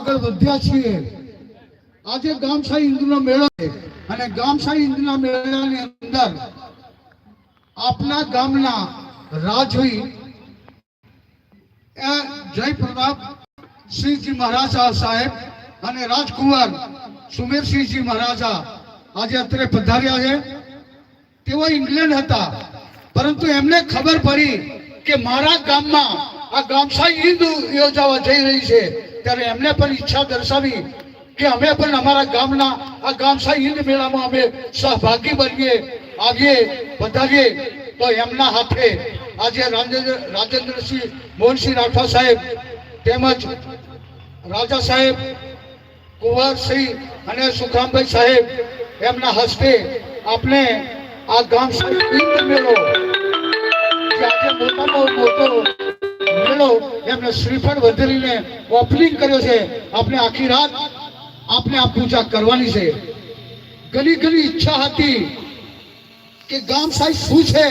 આગળ વધ્યા છીએ. આજે ગામશાહી હિન્દુનો મેળો છે અને ગામશાહી હિન્દુના મેળાની અંદર આપના ગામના રાજવી જય પ્રતાપ શ્રીજી મહારાજા સાહેબ અને રાજકુમાર સુમેરસિંહજી મહારાજા આજે અત્રે પધાર્યા છે. તેઓ ઇંગ્લેન્ડ હતા, પરંતુ એમને ખબર પડી કે મારા ગામમાં આ ગામશાહી હિન્દ યોજાવા જઈ રહી છે. ત્યારે એમને પણ ઈચ્છા દર્શાવી કે અમે પણ અમારા ગામના, આ ગામસા હિંદ મેળામાં અમે સહભાગી બનીએ, આવીએ વધારીએ તો એમના હાથે આજે રાજેન્દ્ર, રાજેન્દ્રસિંહ મોહનસિંહ રાઠવા સાહેબ તેમજ રાજા સાહેબ કુંવરસિંહ અને સુખરામભાઈ સાહેબ એમના હસ્તે આપણે આ ગામ મેળો મોટામાં મોટો મેળો એમને શ્રીફળ વધેરીને ઓપનિંગ કર્યો છે. આપણે આખી રાત આપણે આ પૂજા કરવાની છે. ઘણી ઘણી ઈચ્છા હતી કે ગામ સાહેબ શું છે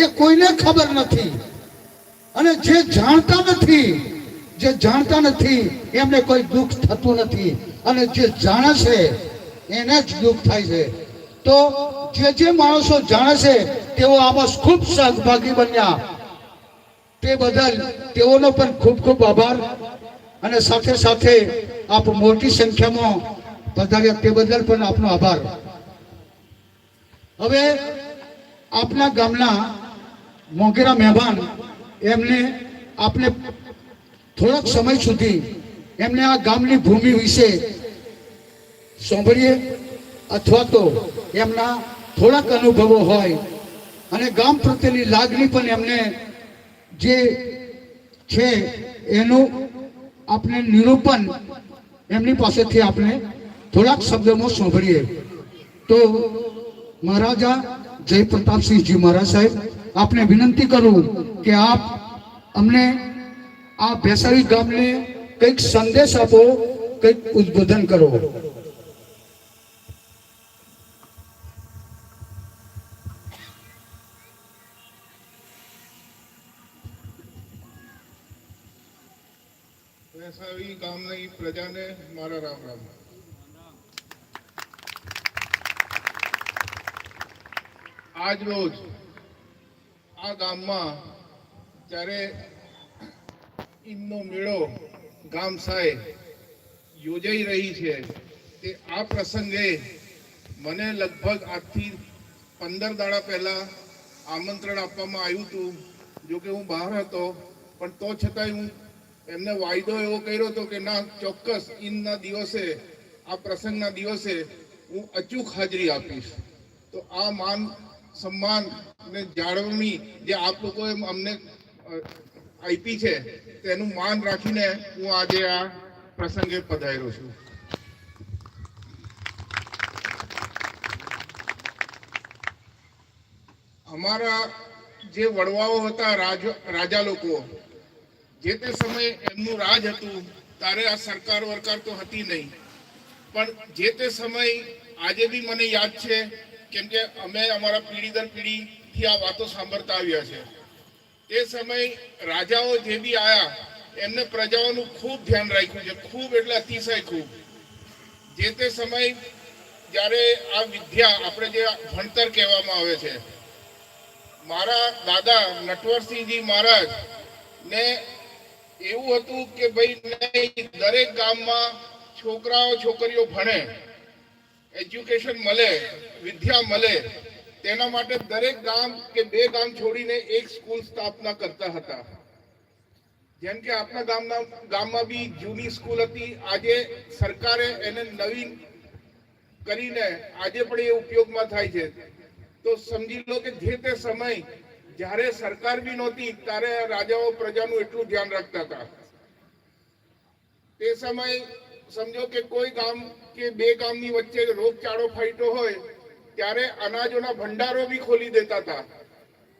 એ કોઈને ખબર નથી. અને જે જાણતા નથી, જે જાણતા નથી, એમને કોઈ દુઃખ થતું નથી. અને જે જાણે છે, એને જ દુઃખ થાય છે. તો જે જે માણસો જાણે છે, તેઓ આમાં ખૂબ સહભાગી બન્યા. તે બદલ તેઓનો પણ ખૂબ ખૂબ આભાર. અને સાથે સાથે આપ મોટી સંખ્યામાં પધાર્યા તે બદલ પણ આપનો આભાર. હવે આપના ગામના મોગેરા મહેમાન એમને આપને થોડોક સમય સુધી એમને આ ગામની ભૂમિ વિશે સાંભળીએ અથવા તો એમના થોડાક અનુભવો હોય અને ગામ પ્રત્યેની લાગણી પણ એમને જે છે એનું આપણે નિરૂપણ એમની પાસેથી આપણે થોડાક શબ્દોમાં સાંભળીએ. તો મહારાજા જય પ્રતાપસિંહજી મહારાજ સાહેબ, આપને વિનંતી કરું કે આપ અમને આ ભેસાવી ગામને કંઈક સંદેશ આપો, કંઈક ઉદ્બોધન કરો. વેસાવી ગામની પ્રજાને મારા રામ રામ. આજ રોજ આ ગામમાં જ્યારે ઈદનો મેળો ગામ સાહેબ યોજાઈ રહી છે, તે આ પ્રસંગે મને લગભગ આજથી પંદર દાડા પહેલા આમંત્રણ આપવામાં આવ્યું હતું જો કે હું બહાર હતો, પણ તો છતાંય હું એમને વાયદો એવો કર્યો હતો કે ના, ચોક્કસ ઈદના દિવસે, આ પ્રસંગના દિવસે હું અચૂક હાજરી આપીશ. તો આ માન સન્માન ને જાળવણી જે આપ લોકોએ અમને આપી છે, તેનું માન રાખીને હું આજે આ પ્રસંગે પધાર્યો છું. અમારા જે વડવાઓ હતા રાજા લોકો જે તે સમયે એમનું રાજ હતું, ત્યારે આ સરકાર વરકાર તો હતી નહીં. પણ જે તે સમય આજે બી મને યાદ છે, કેમ કે અમે અમારા પેઢી દર પેઢીથી આ વાતો સાંભળતા આવ્યા છે. તે સમય રાજાઓ જે બી આયા, એમને પ્રજાઓનું ખૂબ ધ્યાન રાખ્યું છે, ખૂબ એટલે અતિશય ખૂબ. જે તે સમય જ્યારે આ વિદ્યા આપણે જે ભણતર કહેવામાં આવે છે, મારા દાદા નટવરસિંહજી મહારાજ ને એવું હતું કે ભાઈ દરેક ગામમાં છોકરાઓ, છોકરીઓ ભણે. એજ્યુકેશન મળે, વિદ્યા મળે. તેના માટે દરેક ગામ કે બે ગામ છોડીને એક સ્કૂલ સ્થાપના કરતા હતા. જેમ કે આપણા ગામના, ગામમાં બી જૂની સ્કૂલ હતી. આજે સરકારે એને નવીન કરીને આજે પણ એ ઉપયોગમાં થાય છે. તો સમજી લો કે જે તે સમય જ્યારે સરકાર બી નહોતી, ત્યારે રાજાઓ પ્રજાનું એટલું ધ્યાન રાખતા હતા. તે સમય સમજો કે કોઈ ગામ કે બે ગામની વચ્ચે રોગચાળો ફાઈટો હોય, ત્યારે અનાજોના ભંડારો બી ખોલી દેતા હતા.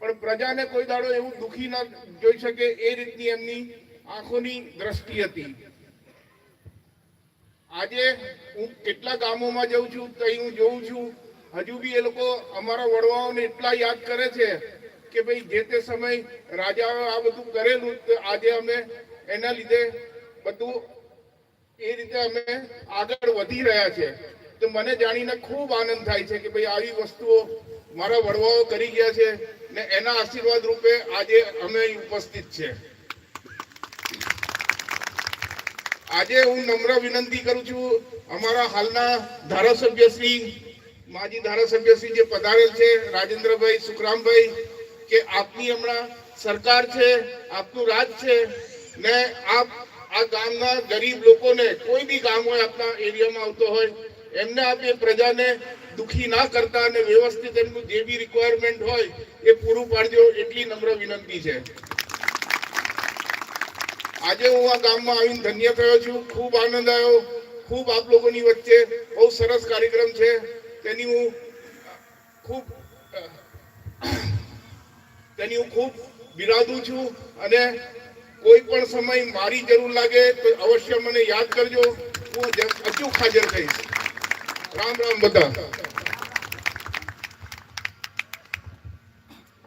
પણ પ્રજાને કોઈ દાડો એવું દુખી ના જોઈ શકે એ રીતની એમની આંખોની દ્રષ્ટિ હતી. આજે હું કેટલા ગામોમાં જઉં છું તો હું જોઉં છું, હજુ બી એ લોકો અમારા વડવાઓને એટલા યાદ કરે છે કે ભાઈ જે તે સમય રાજાએ આ બધું કરેલું તો આજે અમે એના લીધે બધું એ રીતે અમે આગળ વધી રહ્યા છે. તો મને જાણીને ખૂબ આનંદ થાય છે કે ભાઈ આવી વસ્તુઓ મારા વડવાઓ કરી ગયા છે ને એના આશીર્વાદ રૂપે આજે અમે ઉપસ્થિત છે. આજે હું નમ્ર વિનંતી કરું છું અમારા હાલના ધારાસભ્ય શ્રી, માજી ધારાસભ્ય શ્રી જે પધારેલ છે, રાજેન્દ્રભાઈ સુખરામભાઈ કે આપની હમણાં સરકાર છે, આપનું રાજ છે, ને આપ આ ગામના ગરીબ લોકોને કોઈ બી ગામ હોય આપના એરિયામાં આવતો હોય, એમને આપ એ પ્રજાને દુખી ના કરતા અને વ્યવસ્થિત એમનું જે બી રિક્વાયરમેન્ટ હોય એ પૂરું પાડજો એટલી નમ્ર વિનંતી છે. આજે હું આ ગામમાં આવીને ધન્ય થયો છું, ખૂબ આનંદ આવ્યો, ખૂબ આપ લોકોની વચ્ચે બહુ સરસ કાર્યક્રમ છે, તેની હું ખૂબ તેની હું ખૂબ બિરાદું છું અને કોઈ પણ સમય મારી જરૂર લાગે તો અવશ્ય મને યાદ કરજો. હું અચૂક હાજર થઈશ. રામ રામ બધા.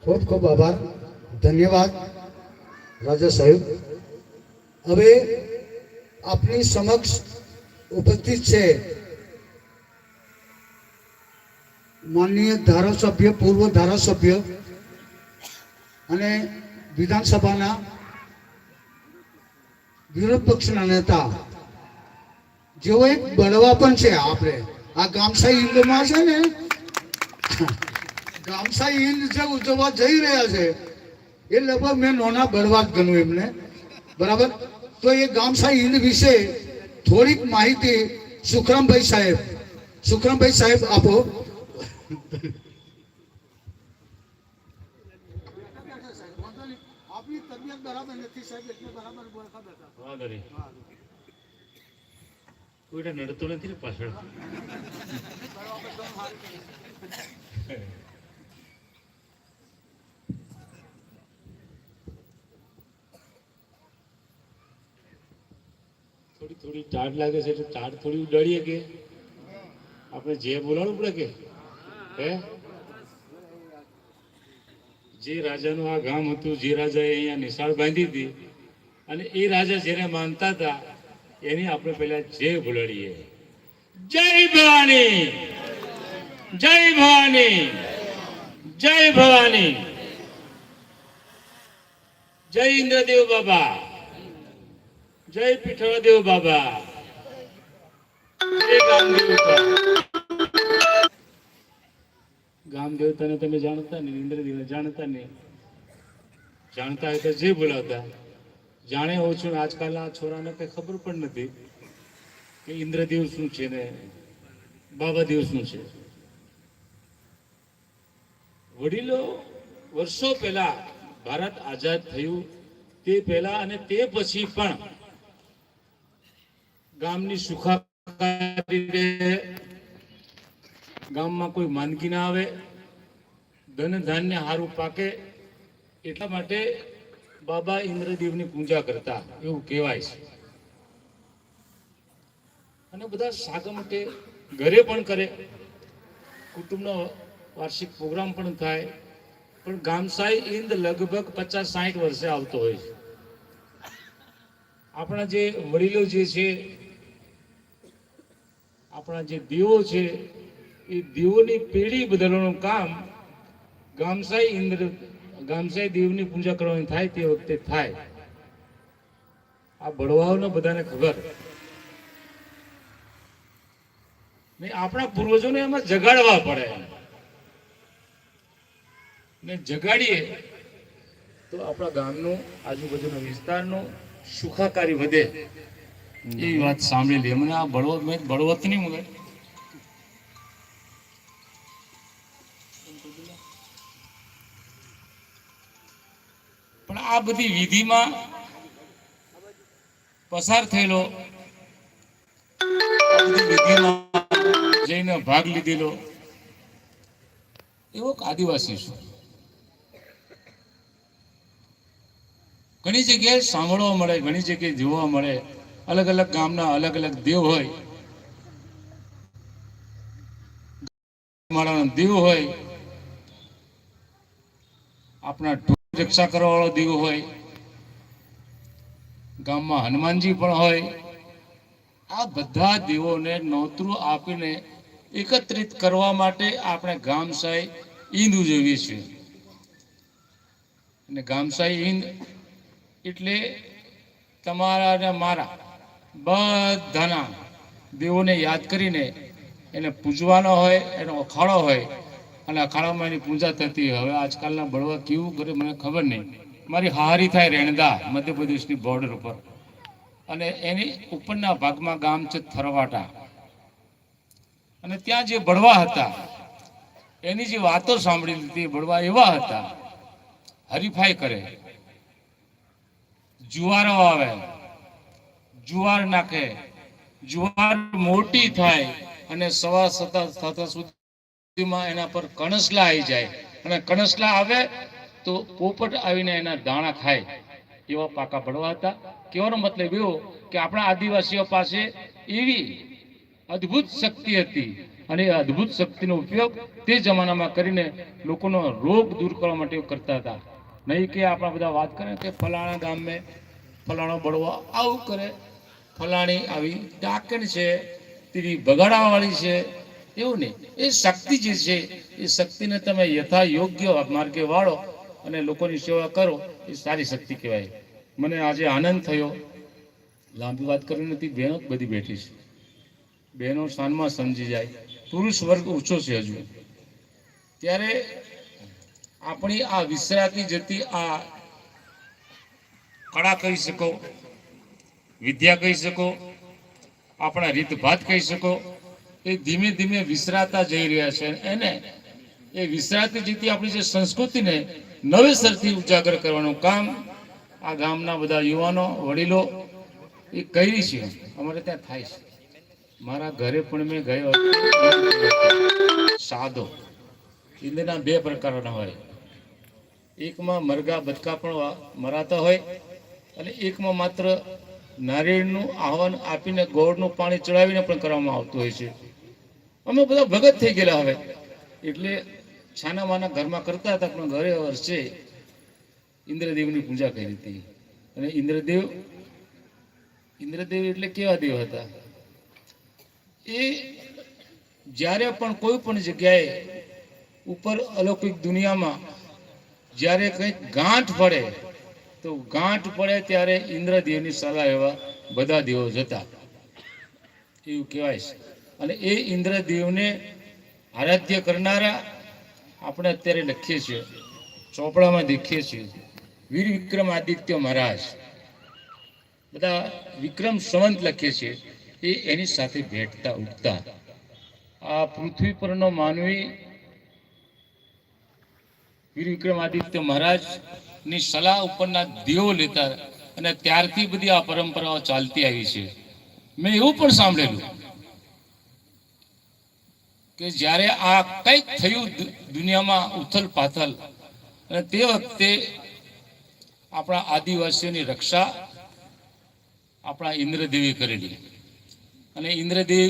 ખૂબ ખૂબ આભાર. ધન્યવાદ, રાજા સાહેબ. હવે આપની સમક્ષ ઉપસ્થિત છે માનનીય ધારાસભ્ય, પૂર્વ ધારાસભ્ય અને વિધાનસભાના વિરોધ પક્ષના નેતા. જેઓ એક બળવા પણ છે આપણે. આ ગામસાઈ હિન્દમાં છે ને? ગામસાઈ હિન્દ જે ઉજવવા જઈ રહ્યા છે, એ લગભગ મેં નોના બળવા જ ગણું એમને. બરાબર? તો એ ગામસાઈ હિન્દ વિશે થોડીક માહિતી સુખરામભાઈ સાહેબ. સુખરામભાઈ સાહેબ આપો આપની તબિયત બરાબર નથી સાહેબ, એટલે બરાબર વાંધો નહીં. કોઈને નડતું નથી પાછળ? થોડી થોડી ટાઢ લાગે છે, એટલે ટાઢ થોડી ઉડાડીએ કે? આપણે જે બોલાવવું પડે કે? હે? જે રાજાનું આ ગામ હતું, જે રાજાએ અહીંયા નિશાળ બાંધી હતી, અને એ રાજા જેને માનતા હતા, એની આપણે પહેલા જય ભૂલડીએ જય ભવાની! જય ભવાની! જય ભવાની! જય ઇન્દ્રદેવ બાબા! જય પીઠળદેવ બાબા! ગામદેવતાને તમે જાણતા નહીં ઇન્દ્રદેવને જાણતા નહીં જાણતા હોય તો જે બોલાવતા. જાણે હોઉં છું આજકાલના છોરાને કંઈ ખબર પણ નથી કે ઇન્દ્રદેવ શું છે ને, બાબાદેવ શું છે. વડીલો વર્ષો પહેલા ભારત આઝાદ થયું, તે પહેલા અને તે પછી પણ ગામની સુખાકારી ગામમાં કોઈ માંદગી ના આવે ધન ધાન્ય સારું પાકે એટલા માટે બાબા ઇન્દ્રદેવની પૂજા કરતા એવું કહેવાય છે. અને બધા સાગમટે ઘરે પણ કરે, કુટુંબનો વાર્ષિક પ્રોગ્રામ પણ થાય, પણ ગામસાઈ ઇંદ લગભગ પચાસ સાઠ વર્ષે આવતો હોય છે. આપણા જે વડીલો જે છે, આપણા જે દીવો છે, એ દીવોની પેઢી બદલવાનું કામ ગામસાઈ ઇન્દ્ર ગામસાઈ દેવની પૂજા કરવાની થાય તે વખતે થાય. આ બળવાઓને બધાને ખબર. ને આપણા પૂર્વજોને એમાં જગાડવા પડે. ને જગાડીએ તો આપણા ગામનો આજુબાજુના વિસ્તારનો સુખાકારી વધે. એ વાત સાંભળી લે મને આ બળવત મેં બળવત આ બધી વિધિમાં પસાર થયેલો જઈને ભાગ લીધેલો, એવો આદિવાસી છું. ઘણી જગ્યાએ સાંભળવા મળે, ઘણી જગ્યાએ જોવા મળે, અલગ અલગ ગામના અલગ અલગ દેવ હોય. મારાનો દેવ હોય, આપણા રક્ષા કરવાવાળો હોય, ગામમાં હનુમાનજી પણ હોય, આ બધા દેવોને નોતરું આપીને એકત્રિત કરવા માટે આપણે ગામસાઈ ઈંદ ઉજવીએ છીએ. અને ગામસાઈ ઈંદ એટલે તમારા અને મારા બધાના દેવોને યાદ કરીને એને પૂજવાનો હોય, એનો અખાડો હોય અને અખાડામાં પૂજા થતી. હવે આજકાલના બળવા કેવું કરે મને ખબર નહીં. મારી હારી થાય રેણદા, મધ્યપ્રદેશની બોર્ડર ઉપર. અને એની ઉપરના ભાગમાં ગામ છે થરવાટા. અને ત્યાં જે બળવા હતા, એની જે વાતો સાંભળી લીધી બળવા એવા હતા. હરીફાઈ કરે. જુવારો આવે. જુવાર નાખે. જુવાર મોટી થાય અને સવા સતા થતા સુધીમાં એના પર કણસલા આવી જાય. અને કણસલા આવે તો પોપટ આવીને એના દાણા ખાય. એવા પાકા પડવા હતા. કહેવાનો મતલબ એવો કે આપણા આદિવાસીઓ પાસે એવી અદ્ભુત શક્તિ હતી. અને એ અદ્ભુત શક્તિનો ઉપયોગ તે જમાનામાં કરીને લોકોનો રોગ દૂર કરવા માટે કરતા હતા. નહીં કે આપણા બધા વાત કરે કે ફલાણા ગામે ફલાણો બળવો આવું કરે. ફલાણી આવી ડાકણ છે તેવી બગાડાવાળી છે એવું નહીં. એ શક્તિ જે છે, એ શક્તિને તમે યથા યોગ્ય માર્ગે વાળો અને લોકોની સેવા કરો, એ સારી શક્તિ કહેવાય. મને આજે આનંદ થયો. લાંબી વાત કરવી નથી, બહેનો બધી બેઠી છે. બહેનો સ્થાનમાં સમજી જાય. પુરુષ વર્ગ ઓછો છે હજુ. ત્યારે આપણી આ વિસરાતી જતી આ કળા કહી શકો, વિદ્યા કહી શકો, આપણા રીતભાત કહી શકો એ ધીમે ધીમે વિસરાતા જઈ રહ્યા છે એને એ વિસરાતી જીતી આપણી જે સંસ્કૃતિને નવેસરથી ઉજાગર કરવાનું કામ આ ગામના બધા યુવાનો, વડીલો એ કરી છે. અમારે ત્યાં થાય છે. મારા ઘરે પણ મેં ગયો. સાદો. ઈંદના બે પ્રકારના હોય. એકમાં મરઘા બચકા પણ મરાતા હોય અને એકમાં માત્ર નારિયેળનું આહવાન આપીને ગોળનું પાણી ચડાવીને પણ કરવામાં આવતું હોય છે. અમે બધા ભગત થઈ ગયેલા હવે. એટલે છાના માના ઘરમાં કરતા હતા, પણ ઘરે વર્ષે ઇન્દ્રદેવની પૂજા કરી હતી. અને ઇન્દ્રદેવ ઇન્દ્રદેવ એટલે કેવા દેવ હતા? એ જ્યારે પણ કોઈ પણ જગ્યાએ ઉપર અલૌકિક દુનિયામાં જ્યારે કંઈક ગાંઠ પડે, તો ગાંઠ પડે ત્યારે ઇન્દ્રદેવની સલાહ એવા બધા દેવો જતા એવું કહેવાય છે. અને એ ઇન્દ્રદેવને આરાધ્ય કરનારા આપણે અત્યારે લખીએ છીએ, ચોપડામાં દેખીએ છીએ. વીર વિક્રમ આદિત્ય મહારાજ. બધા વિક્રમ સંવંત લખીએ છીએ એ એની સાથે ભેટતા ઉઠતા. આ પૃથ્વી પરનો માનવી વીર વિક્રમાદિત્ય મહારાજની સલાહ ઉપરના દેવો લેતા અને ત્યારથી બધી આ પરંપરાઓ ચાલતી આવી છે. મેં એવું પણ સાંભળેલું કે જ્યારે આ કંઈક થયું દુનિયામાં ઉથલ પાથલ, અને તે વખતે આપણા આદિવાસીઓની રક્ષા આપણા ઇન્દ્રદેવી કરેલી. અને ઇન્દ્રદેવ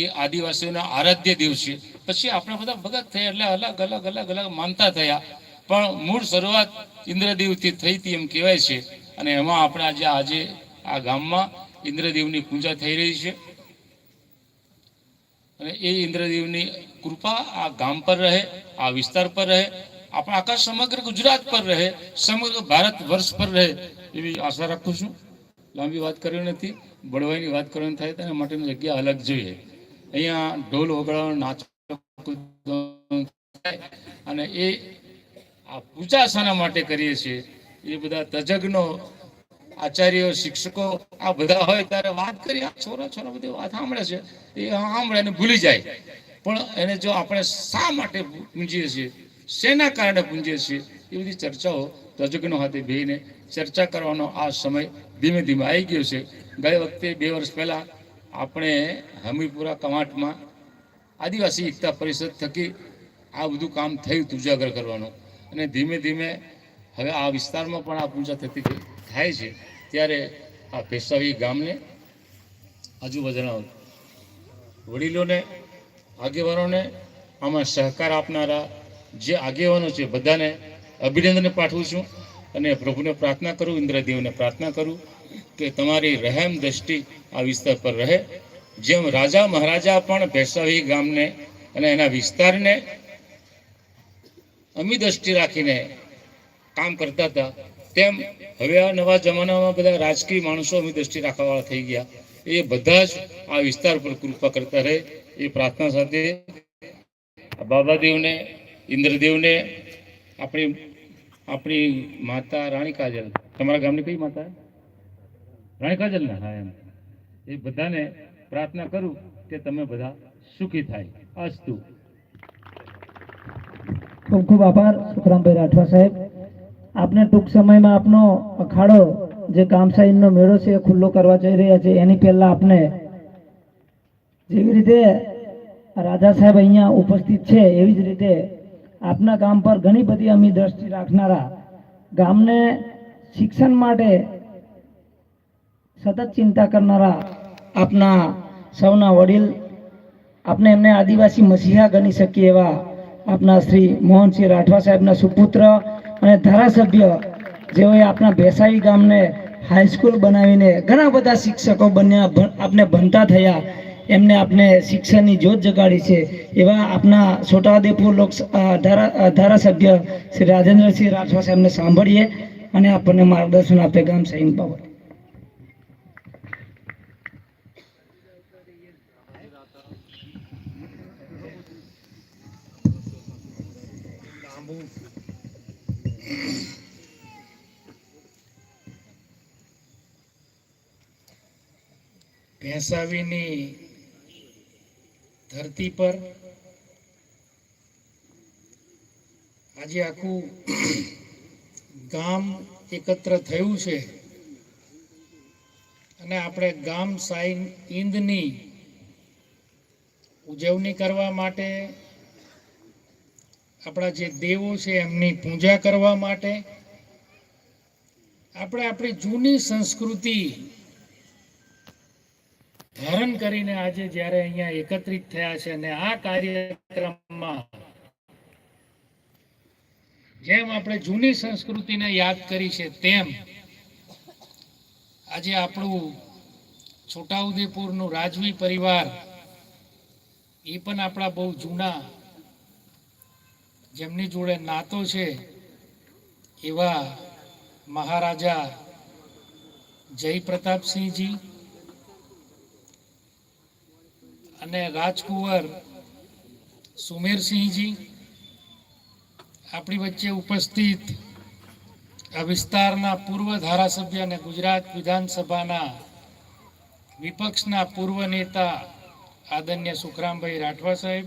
એ આદિવાસીઓના આરાધ્ય દેવ છે. પછી આપણે બધા ભગત થયા, એટલે અલગ અલગ અલગ અલગ માનતા થયા. પણ મૂળ શરૂઆત ઇન્દ્રદેવથી થઈ હતી એમ કહેવાય છે. અને એમાં આપણે આજે આજે આ ગામમાં ઇન્દ્રદેવની પૂજા થઈ રહી છે. અને એ ઇન્દ્રદેવની કૃપા આ ગામ પર રહે, આ વિસ્તાર પર રહે, આપણા આખા સમગ્ર ગુજરાત પર રહે, સમગ્ર ભારત વર્ષ પર રહે એવી આશા રાખું છું. લાંબી વાત કરી નથી, બળવાઈની વાત કરવાની થાય તેના માટેની જગ્યા અલગ જોઈએ. અહીંયા ઢોલ વગાડવાનું નાચ અને એ આ પૂજા શાના માટે કરીએ છીએ. એ બધા તજજ્ઞો આચાર્યો, શિક્ષકો, આ બધા હોય ત્યારે વાત કરી, આ છોરા છોરા બધી વાત સાંભળે છે. એ સાંભળે એને ભૂલી જાય. પણ એને જો આપણે શા માટે પૂંજીએ છીએ? શેના કારણે પૂંજીએ છીએ? એ બધી ચર્ચાઓ તજજ્ઞો હાથે બેહીને ચર્ચા કરવાનો આ સમય ધીમે ધીમે આવી ગયો છે. ગઈ વખતે બે વર્ષ પહેલાં આપણે હમીરપુરા કમાટમાં આદિવાસી એકતા પરિષદ થકી આ બધું કામ થયું હતું ઉજાગર કરવાનું. અને ધીમે ધીમે હવે આ વિસ્તારમાં પણ આ પૂજા થતી થાય છે. ત્યારે આ ભેસાવી ગામને આજુબાજુના વડીલોને, આગેવાનોને, આમાં સહકાર આપનારા જે આગેવાનો છે, બધાને અભિનંદન પાઠવું છું અને પ્રભુને પ્રાર્થના કરું, ઇન્દ્રદેવને પ્રાર્થના કરું કે તમારી રહેમ દ્રષ્ટિ આ વિસ્તાર પર રહે. જેમ રાજા મહારાજા પણ ભેસાવી ગામને અને એના વિસ્તારને અમી દ્રષ્ટિ રાખીને કામ કરતા હતા તેમ હવે આ નવા જમાનામાં બધા રાજકીય માણસો અમે દ્રષ્ટિ રાખવાવાળા થઈ ગયા. એ બધા જ આ વિસ્તાર પર કૃપા કરતા રહે. એ પ્રાર્થના સાથે બાબાદેવને, ઇન્દ્રદેવને, આપણી આપણી માતા રાણી કાજલ, તમારા ગામની કઈ માતા રાણી કાજલ ને? હા, એમ. એ બધાને પ્રાર્થના કરું કે તમે બધા સુખી થાય. અસ્તુ. ખૂબ ખૂબ આભાર, સુખરામભાઈ રાઠવા સાહેબ. આપને ટૂંક સમયમાં આપનો અખાડો જે કામસાઈનનો મેળો છે એ ખુલ્લો કરવા જઈ રહ્યા છે. એની પહેલાં આપને જેવી રીતે રાજા સાહેબ અહીંયા ઉપસ્થિત છે, એવી જ રીતે આપના ગામ પર ઘણી બધી અમી દ્રષ્ટિ રાખનારા ગામને શિક્ષણ માટે સતત ચિંતા કરનારા આપના સૌના વડીલ આપણે એમને આદિવાસી મસીહા ગણી શકીએ એવા આપના શ્રી મોહનસિંહ રાઠવા સાહેબના સુપુત્ર અને ધારાસભ્ય જેઓએ આપણા ભેસાઈ ગામને હાઈસ્કૂલ બનાવીને ઘણા બધા શિક્ષકો બન્યા આપણે ભણતા થયા, એમને આપણે શિક્ષણની જ્યોત જગાડી છે. એવા આપના છોટાઉદેપુર લોક ધારા ધારાસભ્ય શ્રી રાજેન્દ્રસિંહ રાઠવા સાહેબને સાંભળીએ અને આપણને માર્ગદર્શન આપે ગામ સૈન બાબત. ભેંસાવીની ધરતી પર આજે આખું ગામ એકત્ર થયું છે. અને આપણે ગામ સાઈ ઈંદની ઉજવણી કરવા માટે આપણા જે દેવો છે એમની પૂજા કરવા માટે, આપણે આપણી જૂની સંસ્કૃતિ ધારણ કરીને આજે જ્યારે અહીંયા એકત્રિત થયા છે અને આ કાર્યક્રમમાં જેમ આપણે જૂની સંસ્કૃતિને યાદ કરી છે તેમ આજે આપણું છોટાઉદેપુરનું રાજવી પરિવાર એ પણ આપણા બહુ જૂના જેમની જોડે નાતો છે, એવા મહારાજા જયપ્રતાપસિંહજી અને રાજકુંવર સુમેરસિંહજી આપણી વચ્ચે ઉપસ્થિત આ વિસ્તારના પૂર્વ ધારાસભ્ય અને ગુજરાત વિધાનસભાના વિપક્ષના પૂર્વ નેતા આદરણીય સુખરામભાઈ રાઠવા સાહેબ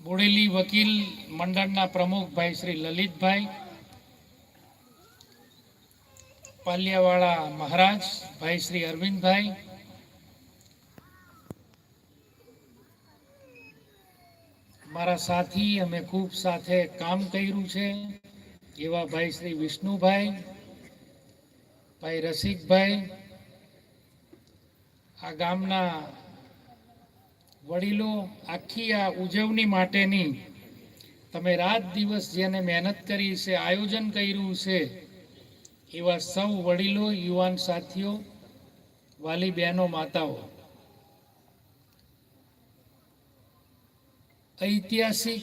બોડેલી વકીલ મંડળના પ્રમુખ ભાઈ શ્રી લલિતભાઈ, પાલિયાવાળા મહારાજ ભાઈ શ્રી અરવિંદભાઈ, મારા સાથી, અમે ખૂબ સાથે કામ કર્યું છે, એવા ભાઈ શ્રી વિષ્ણુભાઈ, ભાઈ રસિકભાઈ, આ ગામના વડીલો આખી આ ઉજવણી માટેની તમે રાત દિવસ જેને મહેનત કરી છે, આયોજન કર્યું છે, એવા સૌ વડીલો, યુવાન સાથીઓ, વાલી બહેનો, માતાઓ. ઐતિહાસિક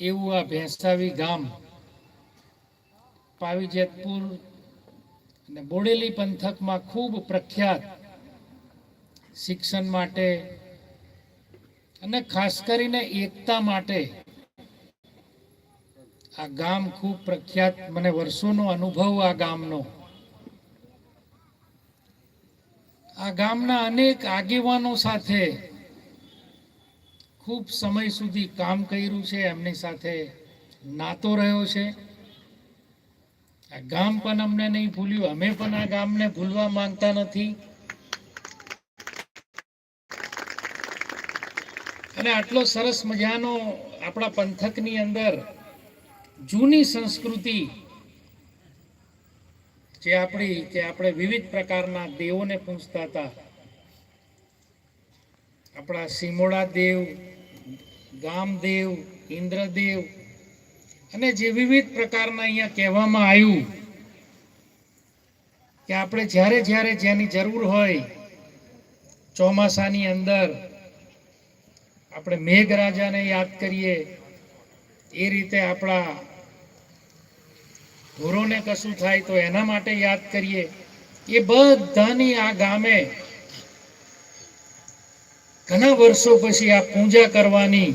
એવું આ ભેંસાવી ગામ, પાવીજેતપુર અને બોડેલી પંથકમાં ખૂબ પ્રખ્યાત શિક્ષણ માટે અને ખાસ કરીને એકતા માટે આ ગામ ખૂબ પ્રખ્યાત, મને વર્ષોનો અનુભવ આ ગામનો. આ ગામના અનેક આગેવાનો સાથે ખૂબ સમય સુધી કામ કર્યું છે, એમની સાથે નાતો રહ્યો છે. આ ગામ પણ અમને નહીં ભૂલ્યું, અમે પણ આ ગામને ભૂલવા માંગતા નથી. અને આટલો સરસ મજાનો આપણા પંથકની અંદર જૂની સંસ્કૃતિ જે આપણી કે આપણે વિવિધ પ્રકારના દેવોને પૂજતા હતા. આપણા સિમોડા દેવ, ગામદેવ, ઇન્દ્રદેવ અને જે વિવિધ પ્રકારના અહીંયા કહેવામાં આવ્યું કે આપણે જ્યારે જ્યારે જેની જરૂર હોય ચોમાસાની અંદર આપણે મેઘરાજાને યાદ કરીએ, એ રીતે આપણા ઢોરોને કશું થાય તો એના માટે યાદ કરીએ. એ બધાની આ ગામે ઘણા વર્ષો પછી આ પૂજા કરવાની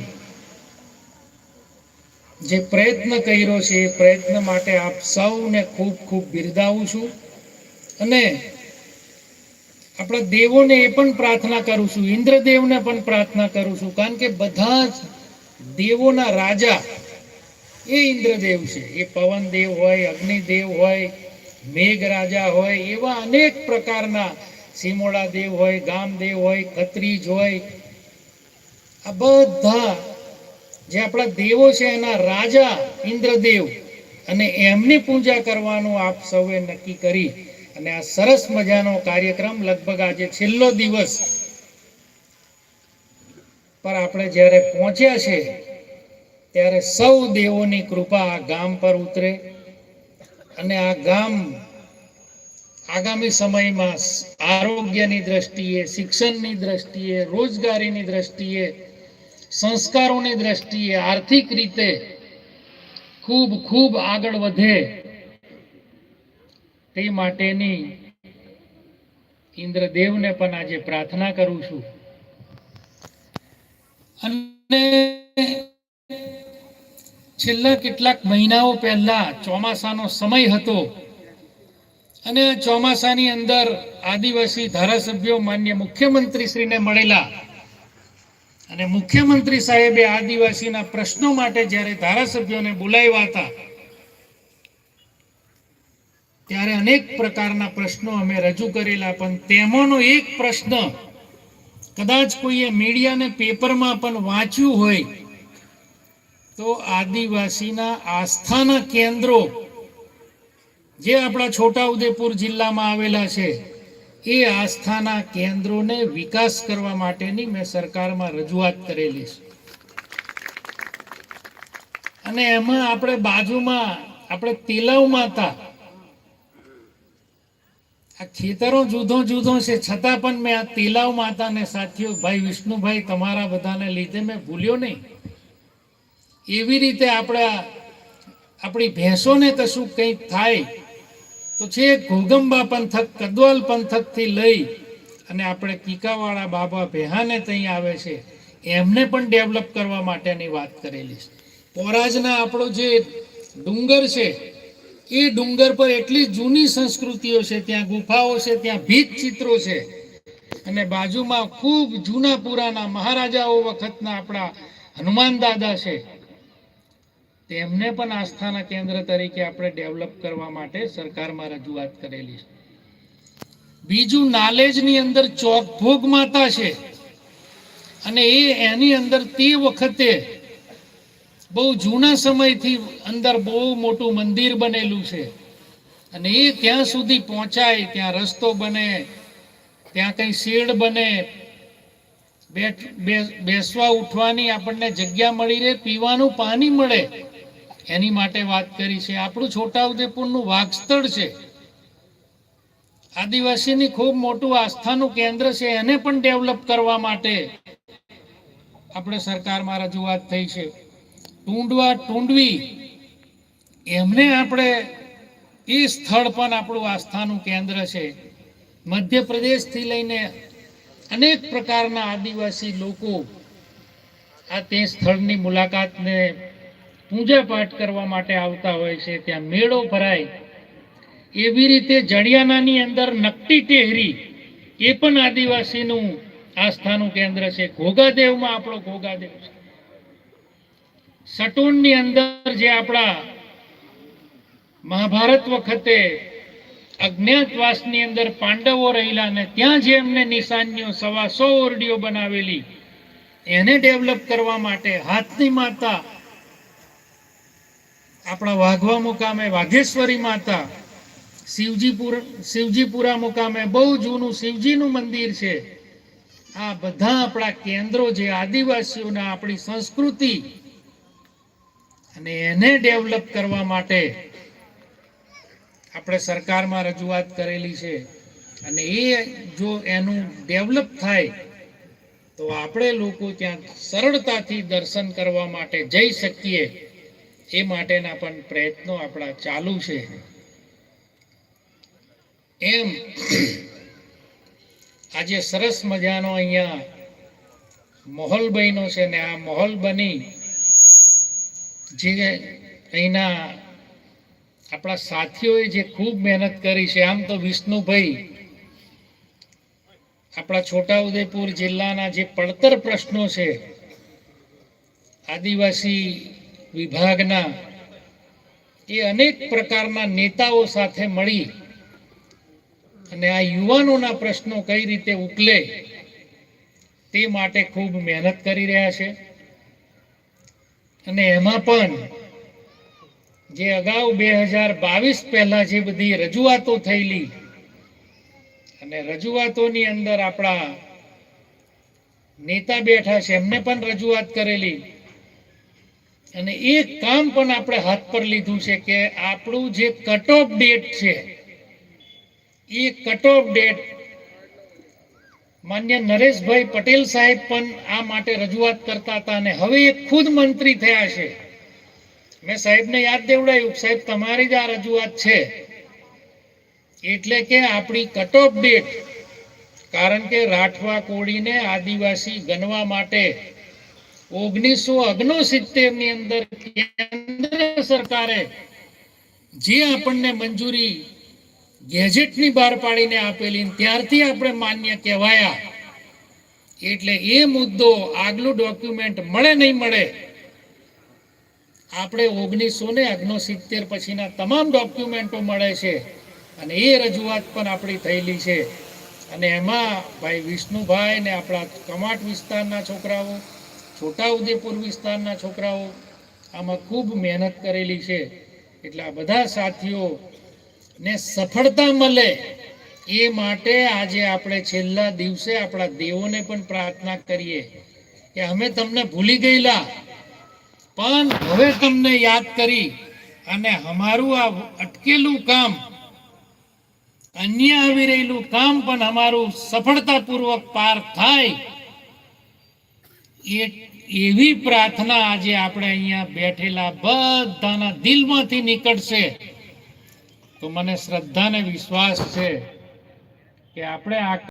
જે પ્રયત્ન કર્યો છે, એ પ્રયત્ન માટે આપ સૌને ખૂબ ખૂબ બિરદાવું છું. અને આપણા દેવોને એ પણ પ્રાર્થના કરું છું, ઇન્દ્રદેવને પણ પ્રાર્થના કરું છું, કારણ કે બધા જ દેવોના રાજા એ ઇન્દ્રદેવ છે. એ પવનદેવ હોય, અગ્નિદેવ હોય મેઘ રાજા હોય, એવા અનેક પ્રકારના સિમોડા દેવ હોય, ગામદેવ હોય, ખત્રીજ હોય. આ બધા જે આપણા દેવો છે એના રાજા ઇન્દ્રદેવ અને એમની પૂજા કરવાનું આપ સૌએ નક્કી કરી. અને આ સરસ મજાનો કાર્યક્રમ લગભગ આજે છેલ્લો દિવસ. પર આપણે જ્યારે પહોંચ્યા છે, ત્યારે સૌ દેવોની કૃપા આ ગામ પર ઉતરે અને આ ગામ આગામી સમયમાં આરોગ્યની દ્રષ્ટિએ, શિક્ષણની દ્રષ્ટિએ, રોજગારીની દ્રષ્ટિએ, સંસ્કારોની દ્રષ્ટિએ આર્થિક રીતે ખૂબ ખૂબ આગળ વધે તે માટેની ઇન્દ્રદેવને પણ આજે પ્રાર્થના કરું છું. અને છેલ્લા કેટલાક મહિનાઓ પહેલા ચોમાસાનો સમય હતો અને ચોમાસાની અંદર આદિવાસી ધારાસભ્યો માન્ય મુખ્યમંત્રીશ્રીને મળેલા અને મુખ્યમંત્રી સાહેબે આદિવાસીના પ્રશ્નો માટે જ્યારે ધારાસભ્યોને બોલાવ્યા હતા ત્યારે અનેક પ્રકારના પ્રશ્નો અમે રજૂ કરેલા, પણ તેમાંનો એક પ્રશ્ન, કદાચ કોઈએ મીડિયાને પેપરમાં પણ વાંચ્યું હોય, તો આદિવાસીના આસ્થાના કેન્દ્રો, જે આપણા છોટાઉદેપુર જિલ્લામાં આવેલા છે, એ આસ્થાના કેન્દ્રોને વિકાસ કરવા માટેની મેં સરકારમાં રજૂઆત કરેલી છે. અને એમાં આપણે બાજુમાં, આપણે તિલવ માતા આ ખેતરો જુદો જુદો છે. છતાં પણ મેં આ તિલાવ માતાને સાથીઓ, ભાઈ વિષ્ણુભાઈ, તમારા બધાને લીધે મેં ભૂલ્યો નહીં. એવી રીતે આપણા, આપણી ભેંસોને કશું કંઈક થાય. તો છે ઘોગંબા પંથક, કદવાલ પંથકથી લઈ અને આપણે કીકાવાળા બાબા ભેહાને ત્યાં આવે છે. એમને પણ ડેવલપ કરવા માટેની વાત કરેલી છે. પોરાજના આપણો જે ડુંગર છે એ ડુંગર પર એટલી જૂની સંસ્કૃતિઓ છે, ત્યાં ગુફાઓ છે, ત્યાં ભીત ચિત્રો છે. અને બાજુમાં ખૂબ જૂના પુરાના મહારાજાઓ વખતના આપણા હનુમાન દાદા છે. તેમને પણ આસ્થાના કેન્દ્ર તરીકે આપણે ડેવલપ કરવા માટે સરકારમાં રજૂઆત કરેલી છે. બીજું નાલેજની અંદર ચોકભોગ માતા છે. અને એ એની અંદર તે વખતે બહુ જૂના સમયથી અંદર બહુ મોટું મંદિર બનેલું છે. અને એ ત્યાં સુધી પહોંચાય, ત્યાં રસ્તો બને, ત્યાં કંઈ શેડ બને બેસવા ઉઠવાની આપણને જગ્યા મળી રહે, પીવાનું પાણી મળે. એની માટે વાત કરી છે. આપણું છોટાઉદેપુરનું વાઘસ્થળ છે. આદિવાસીની ખૂબ મોટું આસ્થાનું કેન્દ્ર છે, એને પણ ડેવલપ કરવા માટે આપણે સરકારમાં રજૂઆત થઈ છે. ટુંડવા ટુંડવી, એમને આપણે એ સ્થળ પણ આપણું આસ્થાનું કેન્દ્ર છે. મધ્યપ્રદેશથી લઈને અનેક પ્રકારના આદિવાસી લોકો આ તે સ્થળની મુલાકાતને પૂજાપાઠ કરવા માટે આવતા હોય છે. ત્યાં મેળો ભરાય. એવી રીતે જડિયાનાની અંદર નકટી ટેહરી, એ પણ આદિવાસીનું આસ્થાનું કેન્દ્ર છે. ઘોગાદેવમાં આપણો ઘોગાદેવ છે. સટોનની અંદર જે આપણા મહાભારત વખતે અજ્ઞાતવાસની અંદર પાંડવો રહેલા ને ત્યાં જે એમને નિશાનીઓ સવા સો ઓરડીઓ બનાવેલી, એને ડેવલપ કરવા માટે હાથની માતા, આપણા વાઘવા મુકામે વાઘેશ્વરી માતા શિવજીપુર શિવજીપુરા મુકામે બહુ જૂનું શિવજીનું મંદિર છે. આ બધા આપણા કેન્દ્રો જે આદિવાસીઓના આપણી સંસ્કૃતિ અને એને ડેવલપ કરવા માટે આપણે સરકારમાં રજૂઆત કરેલી છે. અને એ જો એનું ડેવલપ થાય, તો આપણે લોકો ત્યાં સરળતાથી દર્શન કરવા માટે જઈ શકીએ. એ માટેના પણ પ્રયત્નો આપણા ચાલુ છે. એમ આજે સરસ મજાનો અહીંયા માહોલ બન્યો છે ને આ માહોલ બની જે અહીંના આપણા સાથીઓએ જે ખૂબ મહેનત કરી છે, આમ તો વિષ્ણુભાઈ આપણા છોટાઉદેપુર જિલ્લાના જે પડતર પ્રશ્નો છે, આદિવાસી વિભાગના, એ અનેક પ્રકારના નેતાઓ સાથે મળી અને આ યુવાનોના પ્રશ્નો કઈ રીતે ઉકલે તે માટે ખૂબ મહેનત કરી રહ્યા છે. અને એમાં પણ જે અગાઉ બે હજાર બાવીસ પહેલા જે બધી રજૂઆતો થયેલી અને રજૂઆતોની અંદર આપણા નેતા બેઠા છે, એમને પણ રજૂઆત કરેલી અને એ કામ પણ આપણે હાથ પર લીધું છે કે આપણું જે કટ ઓફ ડેટ છે, એ કટ ઓફ ડેટ માન્ય નરેશભાઈ પટેલ સાહેબ પણ આ માટે રજૂઆત કરતા હતા અને હવે એ ખુદ મંત્રી થયા છે. મેં સાહેબને યાદ દેવડાયું, સાહેબ, તમારી જ આ રજૂઆત છે. એટલે કે આપણી કટ ઓફ ડેટ કારણ કે રાઠવા કોળીને આદિવાસી ગણવા માટે ઓગણીસો ની અંદર કેન્દ્ર સરકારે જે આપણને મંજૂરી ગેજેટની બહાર પાડીને આપેલી ત્યારથી આપણે માન્ય કહેવાયા. એટલે એ મુદ્દો આગલું ડોક્યુમેન્ટ મળે નહીં મળે, આપણે ઓગણીસો ને ઓગણસિત્તેર પછીના તમામ ડોક્યુમેન્ટો મળે છે અને એ રજૂઆત પણ આપણી થયેલી છે. અને એમાં ભાઈ વિષ્ણુભાઈ ને આપણા કમાટ વિસ્તારના છોકરાઓ છોટાઉદેપુર વિસ્તારના છોકરાઓ, આમાં ખૂબ મહેનત કરેલી છે. એટલે આ બધા સાથીઓ ને સફળતા મળે એ માટે આજે આપણે છેલ્લા દિવસે આપણા દેવોને પણ પ્રાર્થના કરીએ કે અમે તમને ભૂલી ગયેલા. પણ હવે તમને યાદ કરી અને અમારું આ અટકેલું કામ, અન્ય આવી રહેલું કામ પણ અમારું સફળતાપૂર્વક પાર થાય એ, એવી પ્રાર્થના આજે આપણે અહીંયા બેઠેલા બધાના દિલમાંથી નીકળશે. તો મને શ્રદ્ધા અને વિશ્વાસ છે કે આપણે આ